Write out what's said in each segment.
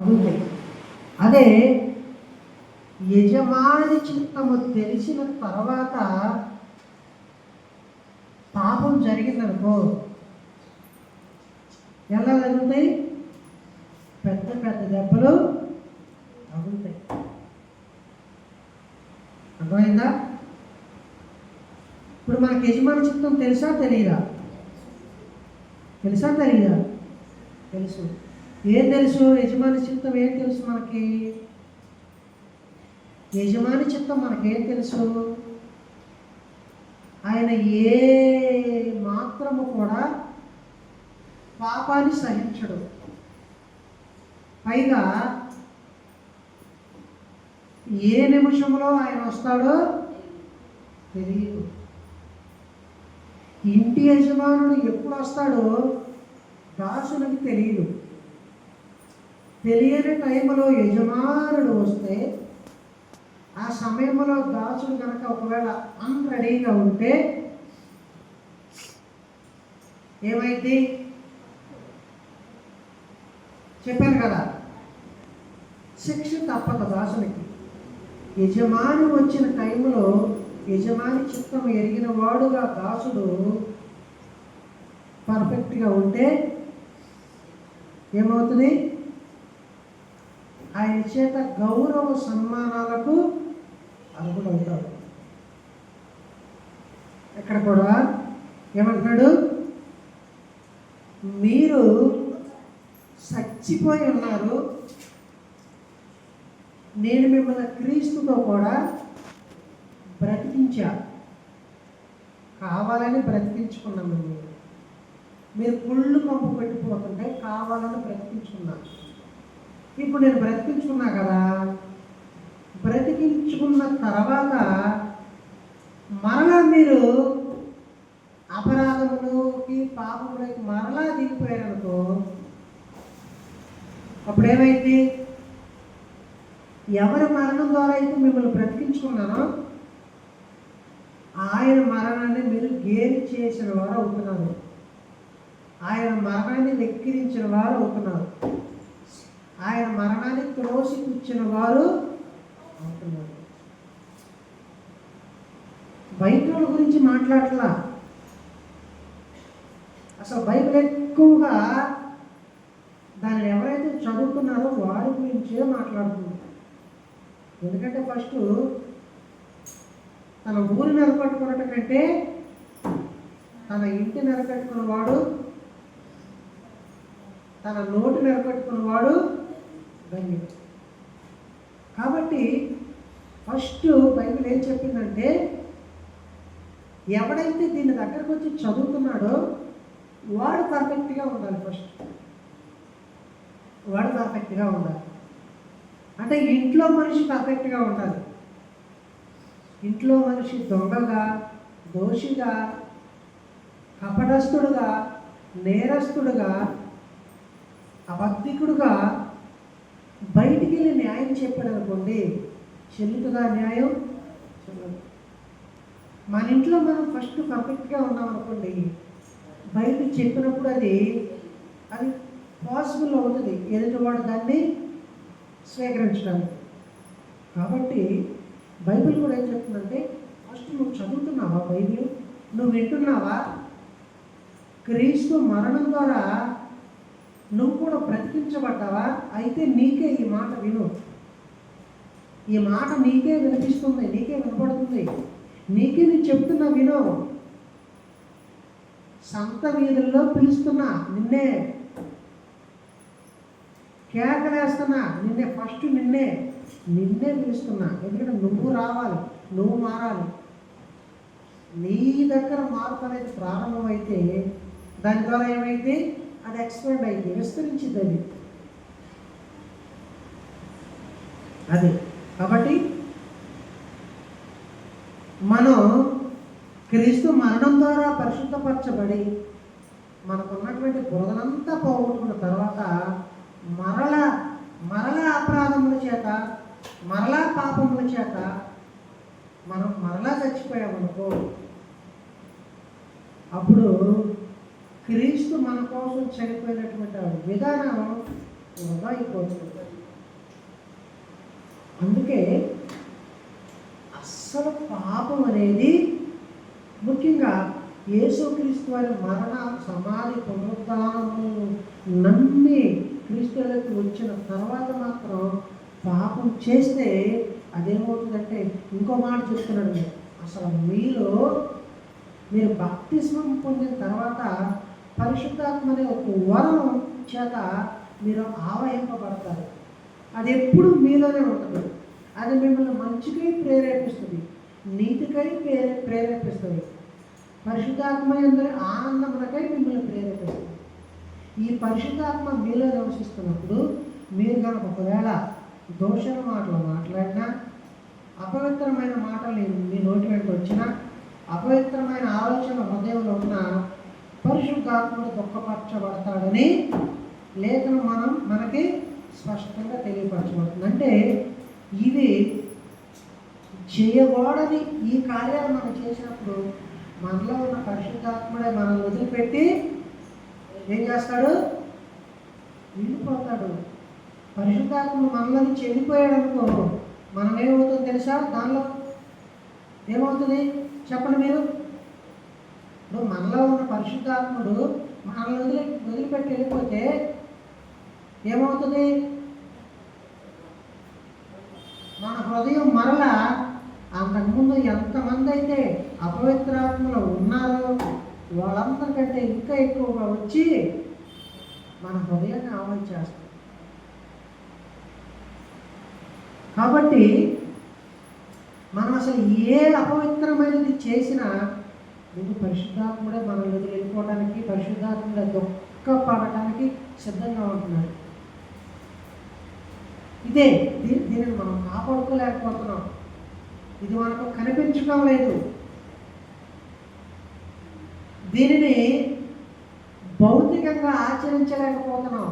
ఉంటాయి. అదే యజమాని చిత్తము తెలిసిన తర్వాత పాపం జరిగిందనుకో ఎలా జరుగుతాయి పెద్ద పెద్ద దెబ్బలు తగులుతాయి. అర్థమైందా? ఇప్పుడు మనకి యజమాని చిత్తం తెలుసా తెలియదా? తెలుసా తెలియదా? తెలుసు. ఏం తెలుసు? యజమాని చిత్తం ఏం తెలుసు మనకి? యజమాని చిత్తం మనకేం తెలుసు? ఆయన ఏ మాత్రము కూడా పాపాన్ని సహించడు. పైగా ఏ నిమిషంలో ఆయన వస్తాడో తెలియదు. ఇంటి యజమానుడు ఎప్పుడు వస్తాడో దాసునికి తెలియదు. తెలియని టైంలో యజమానుడు వస్తే ఆ సమయంలో దాసుడు కనుక ఒకవేళ అన్రెడీగా ఉంటే ఏమైంది? చెప్పాను కదా శిక్ష తప్పదు దాసునికి. యజమాని వచ్చిన టైంలో యజమాని చిత్తం ఎరిగిన వాడుగా దాసుడు పర్ఫెక్ట్గా ఉంటే ఏమవుతుంది? ఆయన చేత గౌరవ సన్మానాలకు అర్హుడవుతాడు ఇక్కడ కూడా ఏమంటున్నాడు? మీరు చచ్చిపోయి ఉన్నారు. నేను మిమ్మల్ని క్రీస్తుతో కూడా బ్రతికించా. కావాలని బ్రతికించుకున్నాను. మీరు మీరు కుళ్ళు కంపు పెట్టిపోతుంటే కావాలని బ్రతికించుకున్నాను. ఇప్పుడు నేను బ్రతికించుకున్నా కదా బ్రతికించుకున్న తర్వాత మరలా మీరు అపరాధములోకి పాపములకి మరలా దిగిపోయారనుకో అప్పుడు ఏమైంది ఎవరి మరణం ద్వారా అయితే మిమ్మల్ని బ్రతికించుకున్నానో ఆయన మరణాన్ని మీరు గేలి చేసిన వారు అవుతున్నారు. ఆయన మరణాన్ని నెక్కిరించిన వారు అవుతున్నారు. ఆయన మరణానికి త్రోసి వారు అవుతున్నారు బైబిల్ గురించి మాట్లాడలా? అసలు బైబిల్ ఎక్కువగా దాన్ని ఎవరైతే చదువుకున్నారో వారి గురించే మాట్లాడుతున్నారు ఎందుకంటే ఫస్ట్ తన ఊరు నిలబెట్టుకున్నట్టు కంటే తన ఇంటి నిలబెట్టుకున్నవాడు తన నోటు నిలబెట్టుకున్నవాడు ధన్యుడు. కాబట్టి ఫస్ట్ బైబిల్ ఏం చెప్పిందంటే ఎవడైతే దీని దగ్గరకు వచ్చి చదువుతున్నాడో వాడు పర్ఫెక్ట్గా ఉండాలి ఫస్ట్. వాడు పర్ఫెక్ట్గా ఉండాలి. అంటే ఇంట్లో మనిషి పర్ఫెక్ట్గా ఉండాలి. ఇంట్లో మనిషి దొంగగా దోషిగా కపటస్థుడుగా నేరస్తుడుగా అబద్ధికుడుగా బయటికి వెళ్ళి న్యాయం చెప్పాడు అనుకోండి చెల్లుతుందా న్యాయం చెల్లదు మన ఇంట్లో మనం ఫస్ట్ పర్ఫెక్ట్గా ఉన్నాం అనుకోండి బయట చెప్పినప్పుడు అది అది పాసిబుల్ అవుతుంది ఎదుటివాడు దాన్ని స్వీకరించడానికి. కాబట్టి బైబిల్ కూడా ఏం చెప్తుందంటే ఫస్ట్ నువ్వు చదువుతున్నావా బైబిల్? నువ్వు వింటున్నావా? క్రీస్తు మరణం ద్వారా నువ్వు కూడా బ్రతికించబడ్డావా? అయితే నీకే ఈ మాట విను. ఈ మాట నీకే వినిపిస్తుంది నీకే వినపడుతుంది. నీకే నేను చెప్తున్నా విను. సంత వీధుల్లో పిలుస్తున్నా నిన్నే. కేకలేస్తున్నా నిన్నే ఫస్ట్ నిన్నే. నిన్నే పిలుస్తున్నా. ఎందుకంటే నువ్వు రావాలి నువ్వు మారాలి. నీ దగ్గర మార్పు అనేది ప్రారంభమైతే దాని ద్వారా ఏమైతే అది ఎక్స్పెండ్ అయింది విస్తరించింది అది. అది కాబట్టి మనం క్రీస్తు మరణం ద్వారా పరిశుద్ధపరచబడి మనకున్నటువంటి బురదనంతా పోగొట్టుకున్న తర్వాత మరల మరల అపరాధముల చేత మరలా పాపముల చేత మనం మరలా చచ్చిపోయామనుకో అప్పుడు క్రీస్తు మన కోసం చనిపోయినటువంటి విధానం వృధా అయిపోతుంది అందుకే అస్సలు పాపం అనేది ముఖ్యంగా యేసుక్రీస్తు వారి మరణ సమాధి పునరుద్ధానము నమ్మి క్రీస్తులకు వచ్చిన తర్వాత మాత్రం పాపం చేస్తే అదేమవుతుందంటే ఇంకో మాట చెప్తున్నాడు అసలు మీలో మీరు బాప్తిస్మం పొందిన తర్వాత పరిశుద్ధాత్మ అనే ఒక వరం చేత మీరు ఆవహింపబడతారు. అది ఎప్పుడు మీలోనే ఉంటుంది. అది మిమ్మల్ని మంచికై ప్రేరేపిస్తుంది. నీతికై ప్రేరే ప్రేరేపిస్తుంది. పరిశుద్ధాత్మ అందరి ఆనందములకై మిమ్మల్ని ప్రేరేపిస్తుంది. ఈ పరిశుద్ధాత్మ మీలో నివసిస్తున్నప్పుడు మీరు కనుక ఒకవేళ దోషణ మాటలు మాట్లాడినా అపవిత్రమైన మాటలు మీ నోటి వెంట వచ్చినా అపవిత్రమైన ఆలోచన హృదయంలో ఉన్న పరిశుద్ధాత్ముడు దుఃఖపరచబడతాడని లేఖనం మనం మనకి స్పష్టంగా తెలియపరచబడుతుంది. అంటే ఇది చేయకూడని ఈ కార్యాలు మనం చేసినప్పుడు మనలో ఉన్న పరిశుద్ధాత్ముడే మనల్ని వదిలిపెట్టి ఏం చేస్తాడు? వెళ్ళిపోతాడు పరిశుద్ధాత్ముడు మనలోని చెడిపోయాడు అనుకో మనం ఏమవుతుందో తెలుసా? దానిలో ఏమవుతుంది? చెప్పండి మీరు. ఇప్పుడు మనలో ఉన్న పరిశుద్ధాత్ముడు మనల్ని వదిలి వదిలిపెట్టి వెళ్ళిపోతే ఏమవుతుంది? మన హృదయం మరలా అంతకుముందు ఎంతమంది అయితే అపవిత్రాత్మలు ఉన్నారో వాళ్ళందరికంటే ఇంకా ఎక్కువగా వచ్చి మన హృదయాన్ని ఆవలి చేస్తాం కాబట్టి మనం అసలు ఏ అపవిత్రమైనది చేసినా నేను పరిశుద్ధాత్మ కూడా మనల్ని వదిలి వెళ్ళిపోవడానికి దొక్క దుఃఖపడటానికి సిద్ధంగా ఉంటున్నాడు. ఇదే దీని దీనిని మనం కాపాడుకోలేకపోతున్నాం. ఇది మనకు కనిపించడం లేదు దీనిని భౌతికంగా ఆచరించలేకపోతున్నాం.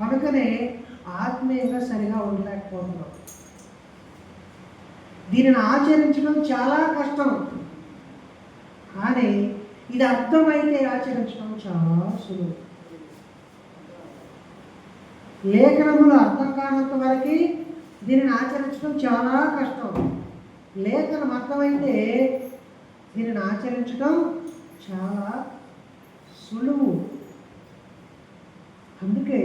కనుకనే ఆత్మీయంగా సరిగా ఉండలేకపోతున్నాం. దీనిని ఆచరించడం చాలా కష్టం. కానీ ఇది అర్థమైతే ఆచరించడం చాలా. సులువు లేఖనములు అర్థం కానంత వరకు దీనిని ఆచరించడం చాలా కష్టం. లేఖనం అర్థమైతే దీనిని ఆచరించడం చాలా సులువు. అందుకే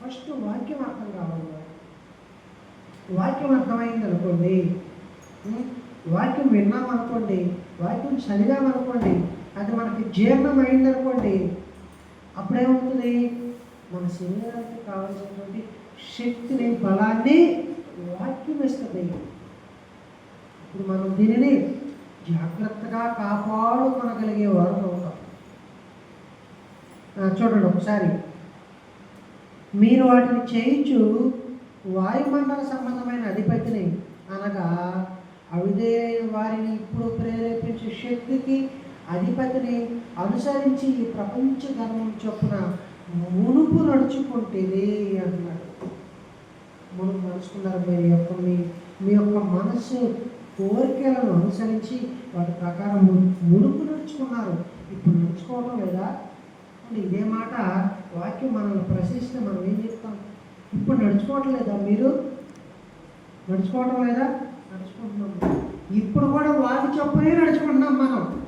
ఫస్ట్ వాక్యం అర్థం కావాలి. వాక్యం అర్థమైంది అనుకోండి వాక్యం విన్నాం అనుకోండి వాక్యం చదివాం అనుకోండి అది మనకి జీర్ణం అయింది అనుకోండి అప్పుడేమవుతుంది? మన శరీరానికి కావాల్సినటువంటి శక్తిని బలాన్ని వాక్యం ఇస్తుంది ఇప్పుడు మనం దీనిని జాగ్రత్తగా కాపాడుకొనగలిగే వారు అవుతాం చూడండి ఒకసారి. మీరు వాటిని చేయించు వాయుమండల సంబంధమైన అధిపతిని అనగా అవిదే వారిని ఇప్పుడు ప్రేరేపించే శక్తికి అధిపతిని అనుసరించి ఈ ప్రపంచ ధర్మం చొప్పున మునుపు నడుచుకుంటేది అన్నాడు. మునుపు నడుచుకున్నారు మీ యొక్క మీ మీ యొక్క మనసు కోరికలను అనుసరించి వాటి ప్రకారం మునుపు నడుచుకున్నారు. ఇప్పుడు నడుచుకోవడం లేదా? అంటే ఇదే మాట వాక్యం మనల్ని ప్రశ్నిస్తే మనం ఏం చెప్తాం? ఇప్పుడు నడుచుకోవటం లేదా మీరు? నడుచుకోవటం లేదా? నడుచుకుంటున్నాం. ఇప్పుడు కూడా వాటి చొప్పునే నడుచుకుంటున్నాం మనం.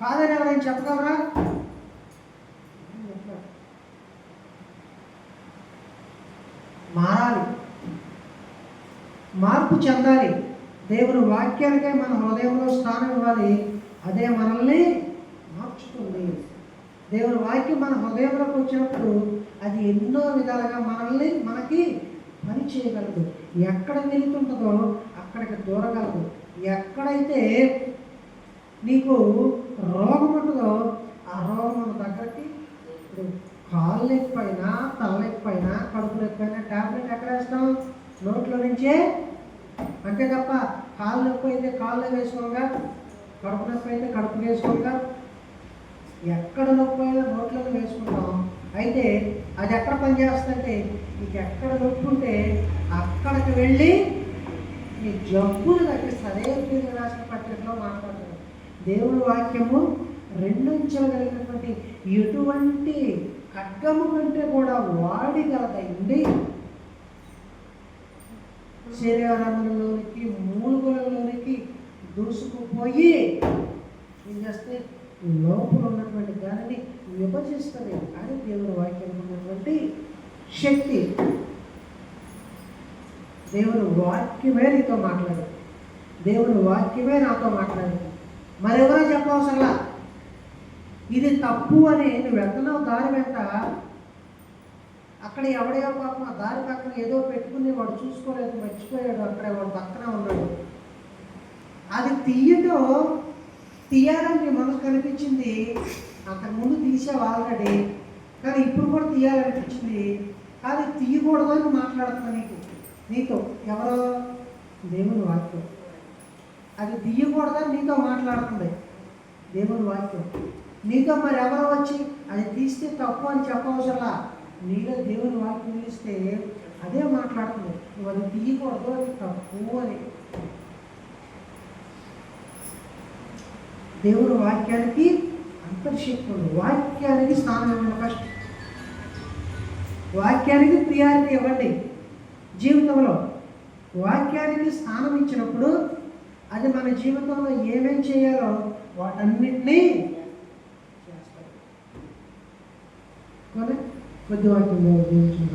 కాదని ఎవరైనా చెప్పగలరా? మారాలి. మార్పు చెందాలి. దేవుని వాక్యానికే మన హృదయంలో స్థానం ఇవ్వాలి. అదే మనల్ని మార్చుతుంది. దేవుని వాక్యం మన హృదయంలోకి వచ్చినప్పుడు అది ఎన్నో విధాలుగా మనల్ని మనకి పని చేయగలదు. ఎక్కడ వెళుతుంటుందో అక్కడికి దూరగలదు ఎక్కడైతే నీకు రోగం ఉంటుందో ఆ రోగం ఉన్న దగ్గరికి ఇప్పుడు కాళ్ళు నొప్పిపోయినా తలనొప్పిపోయినా కడుపు నొప్పిపోయిన ట్యాబ్లెట్ ఎక్కడ వేస్తాం? నోట్లో నుంచే. అంతే తప్ప కాళ్ళు నొప్పి అయితే కాళ్ళు వేసుకోగా కడుపు నొప్పి అయితే కడుపు వేసుకోగా. ఎక్కడ నొప్పి అయినా నోట్లో వేసుకుంటాం. అయితే అది ఎక్కడ పనిచేస్తుందంటే నీకు ఎక్కడ నొప్పి ఉంటే అక్కడికి వెళ్ళి ఈ జబ్బులు తగ్గిస్తుంది అదే మీరు రాసిన పత్రికలో మాట్లాడుతున్నాను దేవుని వాక్యము రెండంచెలగలిగినటువంటి ఎటువంటి ఖడ్గము కంటే కూడా వాడిగలదండి శరీరంలోనికి మూలుగులలోనికి దూసుకుపోయి ఏం చేస్తే లోపల ఉన్నటువంటి దానిని విభజిస్తుంది అని దేవుని వాక్యం ఉన్నటువంటి శక్తి దేవుని వాక్యమే నీతో మాట్లాడు. దేవుని వాక్యమే నాతో మాట్లాడు. మరెవరో చెప్పవసరలా? ఇది తప్పు అని నువ్వు వెళ్తున్నావు దారి వెంట అక్కడ ఎవడో పాపం ఆ దారి పక్కన ఏదో పెట్టుకుని వాడు చూసుకోలేదు మర్చిపోయాడు అక్కడ వాడు పక్కన ఉన్నాడు. అది తీయటం తీయాలని నీ మనసు కనిపించింది అంతకుముందు తీసావు ఆల్రెడీ కానీ ఇప్పుడు కూడా తీయాలనిపించింది కానీ తీయకూడదు అని మాట్లాడుతున్నా నీకు. నీతో ఎవరో దేవుని వాక్యం. అది తీయకూడదని నీతో మాట్లాడుతుంది దేవుని వాక్యం. నీతో మరి ఎవరో వచ్చి అది తీస్తే తప్పు అని చెప్పవసరలా? నీలో దేవుని వాక్యం తీస్తే అదే మాట్లాడుతుంది. నువ్వు అది తీయకూడదు అది తప్పు అని. దేవుని వాక్యానికి అంతర్శక్తుడు. ఉంది వాక్యానికి స్థానం ఇవ్వండి ఫస్ట్. వాక్యానికి ప్రియారిటీ ఇవ్వండి. జీవితంలో వాక్యానికి స్థానం ఇచ్చినప్పుడు అది మన జీవితంలో ఏమేం చేయాలో వాటన్నిటినీ చేస్తాడు. కొద్ది వాక్యంలో జీవించిన